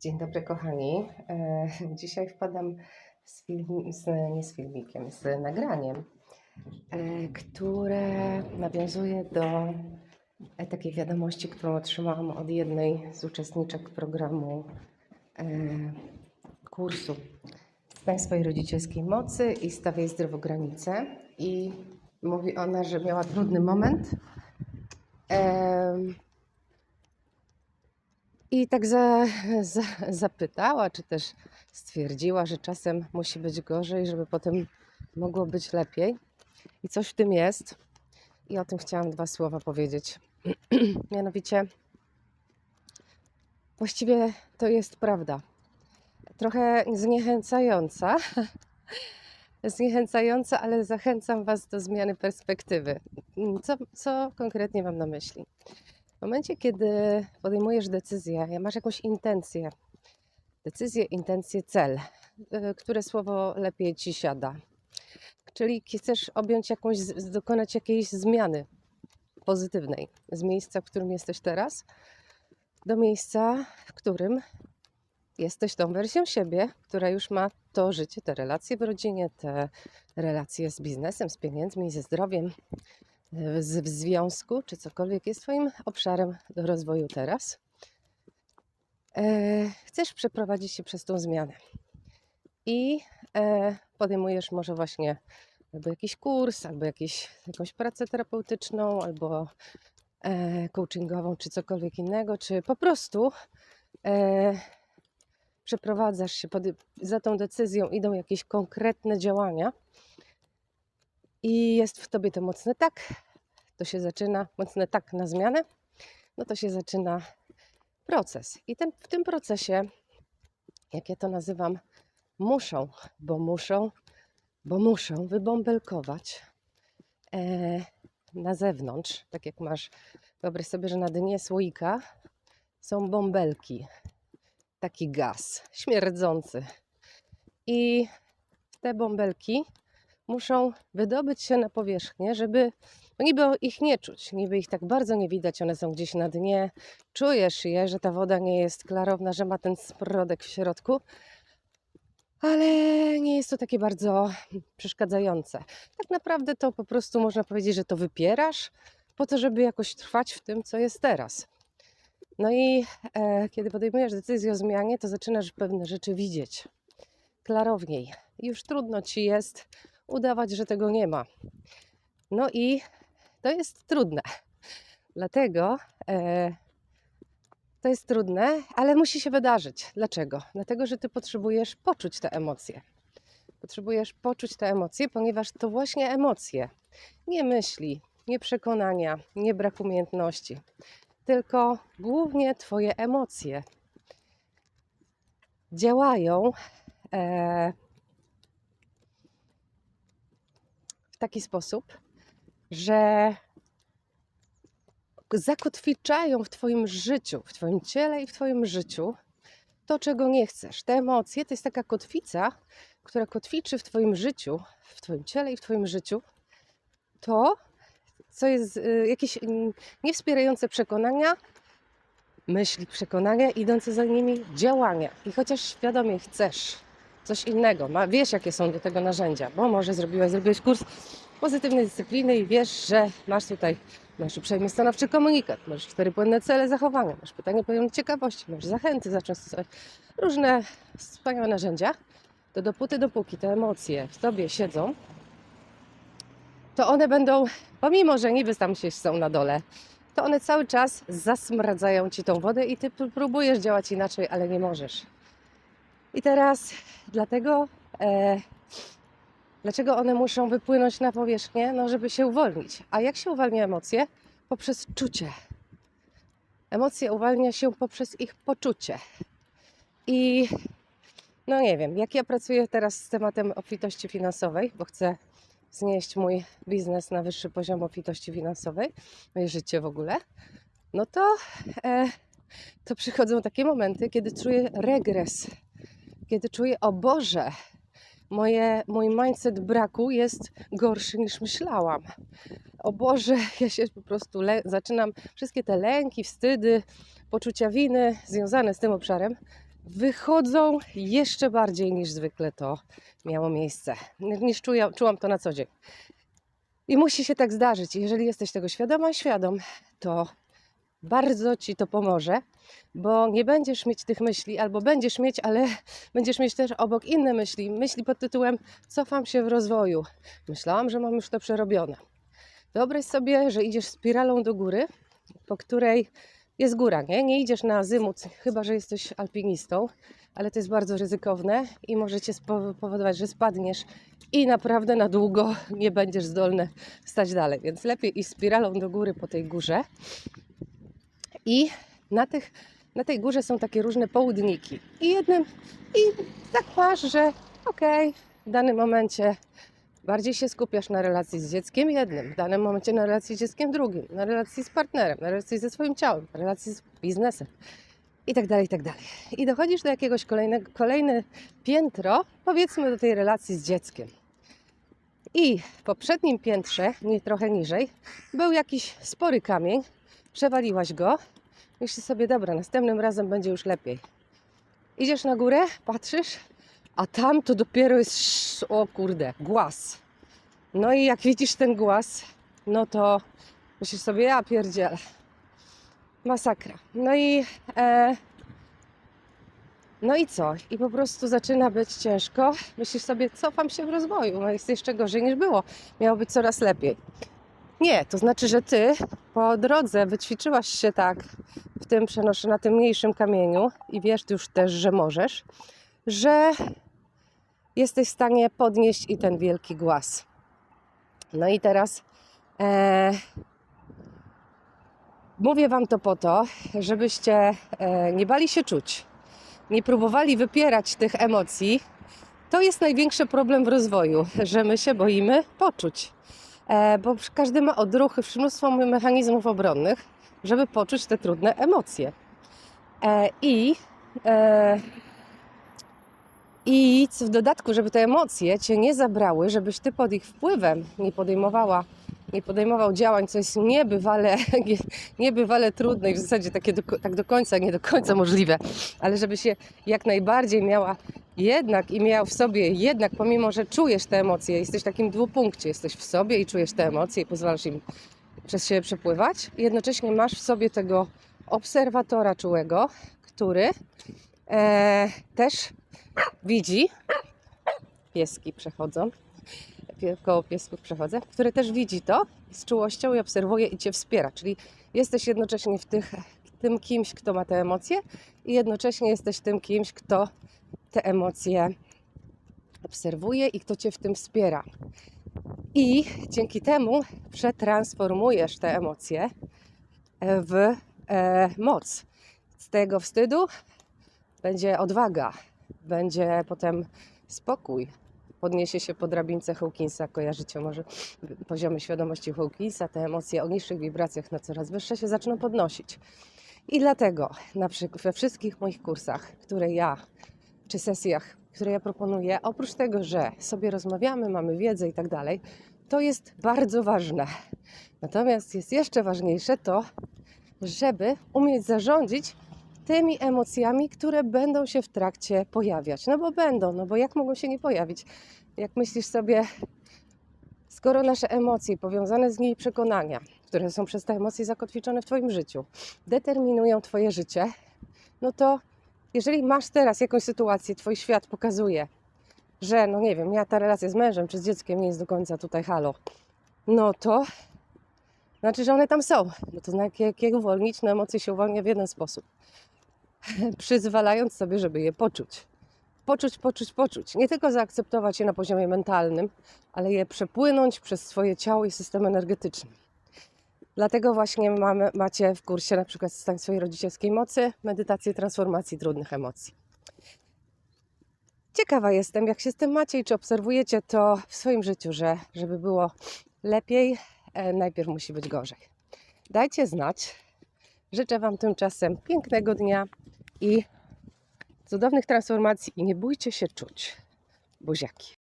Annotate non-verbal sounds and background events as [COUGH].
Dzień dobry, kochani. E, Dzisiaj wpadam z, film, z, nie z filmikiem, z nagraniem, e, które nawiązuje do e, takiej wiadomości, którą otrzymałam od jednej z uczestniczek programu kursu Znań swojej rodzicielskiej mocy i stawiaj zdrowo granice. I mówi ona, że miała trudny moment. I tak za, [LAUGHS] za, zapytała, czy też stwierdziła, że czasem musi być gorzej, żeby potem mogło być lepiej. I coś w tym jest. I o tym chciałam dwa słowa powiedzieć. [CLEARS THROAT] Mianowicie, właściwie to jest prawda. Trochę zniechęcająca. [LAUGHS] Zniechęcająca, ale zachęcam Was do zmiany perspektywy. Co, co konkretnie mam na myśli? W momencie, kiedy podejmujesz decyzję, masz jakąś intencję, decyzję, intencję, cel, y, które słowo lepiej ci siada. Czyli chcesz objąć jakąś, dokonać jakiejś zmiany pozytywnej z miejsca, w którym jesteś teraz, do miejsca, w którym jesteś tą wersją siebie, która już ma to życie, te relacje w rodzinie, te relacje z biznesem, z pieniędzmi, ze zdrowiem, z- w związku, czy cokolwiek jest Twoim obszarem do rozwoju teraz. E, chcesz przeprowadzić się przez tą zmianę i e, podejmujesz może właśnie albo jakiś kurs, albo jakiś, jakąś pracę terapeutyczną, albo e, coachingową, czy cokolwiek innego, czy po prostu przeprowadzasz się, pod, za tą decyzją idą jakieś konkretne działania i jest w tobie to mocne tak, to się zaczyna, mocne tak na zmianę, no to się zaczyna proces. I ten, w tym procesie, jak ja to nazywam, muszą, bo muszą, bo muszą wybąbelkować e, na zewnątrz, tak jak masz, wyobraź sobie, że na dnie słoika są bąbelki, taki gaz śmierdzący. I te bąbelki muszą wydobyć się na powierzchnię, żeby no niby ich nie czuć, niby ich tak bardzo nie widać, one są gdzieś na dnie. Czujesz je, że ta woda nie jest klarowna, że ma ten smrodek w środku, ale nie jest to takie bardzo przeszkadzające. Tak naprawdę to po prostu można powiedzieć, że to wypierasz po to, żeby jakoś trwać w tym, co jest teraz. No i e, kiedy podejmujesz decyzję o zmianie, to zaczynasz pewne rzeczy widzieć klarowniej. Już trudno ci jest udawać, że tego nie ma. No i to jest trudne. Dlatego e, to jest trudne, ale musi się wydarzyć. Dlaczego? Dlatego, że ty potrzebujesz poczuć te emocje. Potrzebujesz poczuć te emocje, ponieważ to właśnie emocje, nie myśli, nie przekonania, nie brak umiejętności, tylko głównie Twoje emocje działają e, w taki sposób, że zakotwiczają w Twoim życiu, w Twoim ciele i w Twoim życiu to, czego nie chcesz. Te emocje to jest taka kotwica, która kotwiczy w Twoim życiu, w Twoim ciele i w Twoim życiu to, co jest y, jakieś mm, niewspierające przekonania, myśli, przekonania, idące za nimi działania. I chociaż świadomie chcesz coś innego, ma, wiesz, jakie są do tego narzędzia, bo może zrobiłeś, zrobiłeś kurs pozytywnej dyscypliny i wiesz, że masz tutaj, masz uprzejmy stanowczy komunikat, masz cztery płynne cele zachowania, masz pytanie pełne ciekawości, masz zachęty, zacząć stosować różne wspaniałe narzędzia, to dopóty, dopóki te emocje w tobie siedzą, to one będą, pomimo że niby tam się są na dole, to one cały czas zasmradzają ci tą wodę i ty pró- próbujesz działać inaczej, ale nie możesz. I teraz dlatego, e, dlaczego one muszą wypłynąć na powierzchnię? No, żeby się uwolnić. A jak się uwalnia emocje? Poprzez czucie. Emocje uwalnia się poprzez ich poczucie. I no nie wiem, jak ja pracuję teraz z tematem obfitości finansowej, bo chcę znieść mój biznes na wyższy poziom obfitości finansowej, moje życie w ogóle, no to, e, to przychodzą takie momenty, kiedy czuję regres, kiedy czuję, o Boże, moje, mój mindset braku jest gorszy niż myślałam. O Boże, [LAUGHS] ja się po prostu zaczynam, wszystkie te lęki, wstydy, poczucia winy związane z tym obszarem wychodzą jeszcze bardziej niż zwykle to miało miejsce. Niż czuję, czułam to na co dzień. I musi się tak zdarzyć. Jeżeli jesteś tego świadoma, świadom, to bardzo ci to pomoże, bo nie będziesz mieć tych myśli, albo będziesz mieć, ale [LAUGHS] będziesz mieć też obok inne myśli. Myśli pod tytułem Cofam się w rozwoju. Myślałam, że mam już to przerobione. Wyobraź sobie, że idziesz spiralą do góry, po której jest góra, nie? Nie idziesz na azymut, chyba że jesteś alpinistą, ale to jest bardzo ryzykowne i może cię spowodować, że spadniesz i naprawdę na długo [LAUGHS] nie będziesz zdolny stać dalej. Więc lepiej iść spiralą do góry po tej górze. I na, tych, na tej górze są takie różne południki. I jednym, i tak masz, że okej, w danym momencie bardziej się skupiasz na relacji z dzieckiem jednym, w danym momencie na relacji z dzieckiem drugim, na relacji z partnerem, na relacji ze swoim ciałem, na relacji z biznesem i tak dalej, i tak dalej. I dochodzisz do jakiegoś kolejnego, kolejne piętro, powiedzmy do tej relacji z dzieckiem. I w poprzednim piętrze, nie trochę niżej, był jakiś spory kamień, przewaliłaś go, myślisz sobie, dobra, następnym razem będzie już lepiej. Idziesz na górę, patrzysz, a tam to dopiero jest, o kurde, głaz. No i jak widzisz ten głaz, no to myślisz sobie, ja pierdzielę. Masakra. No i, e, no i co? I po prostu zaczyna być ciężko. Myślisz sobie, cofam się w rozwoju, no jest jeszcze gorzej niż było. Miało być coraz lepiej. Nie, to znaczy, że ty po drodze wyćwiczyłaś się tak w tym przenoszę na tym mniejszym kamieniu i wiesz już też, że możesz, że jesteś w stanie podnieść i ten wielki głaz. No i teraz e, mówię Wam to po to, żebyście e, nie bali się czuć, nie próbowali wypierać tych emocji. To jest największy problem w rozwoju, że my się boimy poczuć, bo każdy ma odruchy, mnóstwo mechanizmów obronnych, żeby poczuć te trudne emocje. E, I e, i w dodatku, żeby te emocje cię nie zabrały, żebyś ty pod ich wpływem nie podejmowała, nie podejmował działań, co jest niebywale, [LAUGHS] niebywale trudne i w zasadzie takie do, tak do końca, nie do końca możliwe, ale żeby się jak najbardziej miała jednak i miał w sobie, jednak pomimo, że czujesz te emocje, jesteś w takim dwupunkcie, jesteś w sobie i czujesz te emocje i pozwalasz im przez siebie przepływać, jednocześnie masz w sobie tego obserwatora czułego, który e, też widzi, pieski przechodzą, koło piesków przechodzę, który też widzi to z czułością i obserwuje i Cię wspiera, czyli jesteś jednocześnie w tych, tym kimś, kto ma te emocje i jednocześnie jesteś tym kimś, kto te emocje obserwuje i kto Cię w tym wspiera. I dzięki temu przetransformujesz te emocje w e, moc. Z tego wstydu będzie odwaga, będzie potem spokój. Podniesie się po drabince Hawkinsa, kojarzycie może poziomy świadomości Hawkinsa, te emocje o niższych wibracjach na coraz wyższe się zaczną podnosić. I dlatego na przykład we wszystkich moich kursach, które ja, czy sesjach, które ja proponuję, oprócz tego, że sobie rozmawiamy, mamy wiedzę i tak dalej, to jest bardzo ważne. Natomiast jest jeszcze ważniejsze to, żeby umieć zarządzić tymi emocjami, które będą się w trakcie pojawiać. No bo będą, no bo jak mogą się nie pojawić? Jak myślisz sobie, skoro nasze emocje, powiązane z nimi przekonania, które są przez te emocje zakotwiczone w Twoim życiu, determinują Twoje życie, no to jeżeli masz teraz jakąś sytuację, Twój świat pokazuje, że no nie wiem, ja ta relacja z mężem czy z dzieckiem nie jest do końca tutaj halo, no to znaczy, że one tam są. No to jak, jak je uwolnić, no emocje się uwalnia w jeden sposób. [LAUGHS] Przyzwalając sobie, żeby je poczuć. Poczuć, poczuć, poczuć. Nie tylko zaakceptować je na poziomie mentalnym, ale je przepłynąć przez swoje ciało i system energetyczny. Dlatego właśnie mamy, macie w kursie na przykład stan swojej rodzicielskiej mocy, medytację transformacji trudnych emocji. Ciekawa jestem, jak się z tym macie i czy obserwujecie to w swoim życiu, że żeby było lepiej, e, najpierw musi być gorzej. Dajcie znać. Życzę Wam tymczasem pięknego dnia i cudownych transformacji i nie bójcie się czuć. Buziaki.